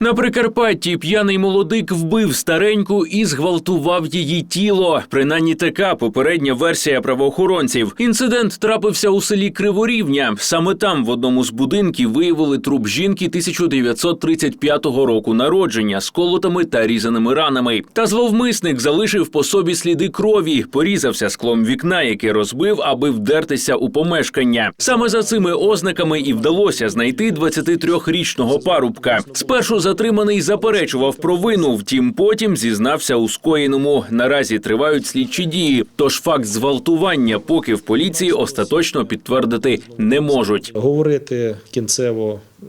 На Прикарпатті п'яний молодик вбив стареньку і зґвалтував її тіло. Принаймні така попередня версія правоохоронців. Інцидент трапився у селі Криворівня. Саме там в одному з будинків виявили труп жінки 1935 року народження з колотами та різаними ранами. Та зловмисник залишив по собі сліди крові, порізався склом вікна, яке розбив, аби вдертися у помешкання. Саме за цими ознаками і вдалося знайти 23-річного парубка. Спершу затриманий заперечував провину, втім потім зізнався у скоєному. Наразі тривають слідчі дії. Тож факт зґвалтування поки в поліції остаточно підтвердити не можуть. Говорити кінцево е,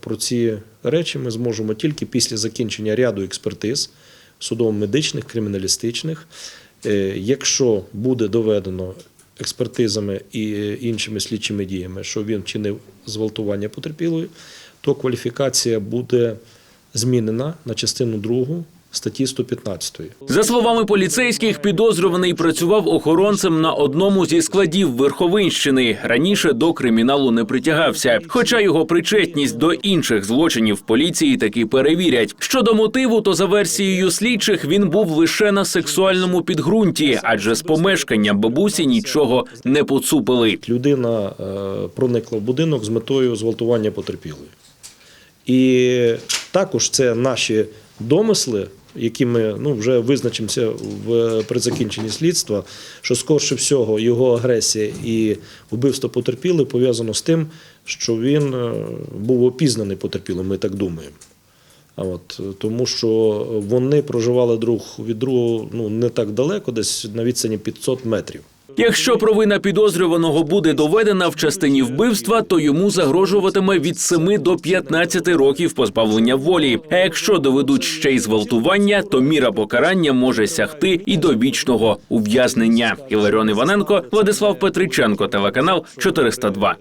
про ці речі ми зможемо тільки після закінчення ряду експертиз судово-медичних, криміналістичних. Е, Якщо буде доведено експертизами і іншими слідчими діями, що він вчинив зґвалтування потерпілої, то кваліфікація буде змінена на частину 2 статті 115. За словами поліцейських, підозрюваний працював охоронцем на одному зі складів Верховинщини. Раніше до криміналу не притягався. Хоча його причетність до інших злочинів поліції таки перевірять. Щодо мотиву, то за версією слідчих він був лише на сексуальному підґрунті, адже з помешкання бабусі нічого не поцупили. людина е, проникла в будинок з метою зґвалтування потерпілої. І також це наші домисли, які ми ну, вже визначимося в, при закінченні слідства, що скорше всього його агресія і вбивство потерпілих пов'язано з тим, що він е, був опізнаний потерпілим, ми так думаємо. А от, тому що вони проживали друг від другого ну, не так далеко, десь на відстані 500 метрів. Якщо провина підозрюваного буде доведена в частині вбивства, то йому загрожуватиме від 7 до 15 років позбавлення волі. А якщо доведуть ще й зґвалтування, то міра покарання може сягти і до вічного ув'язнення. Іларіон Іваненко, Владислав Петриченко, телеканал 402.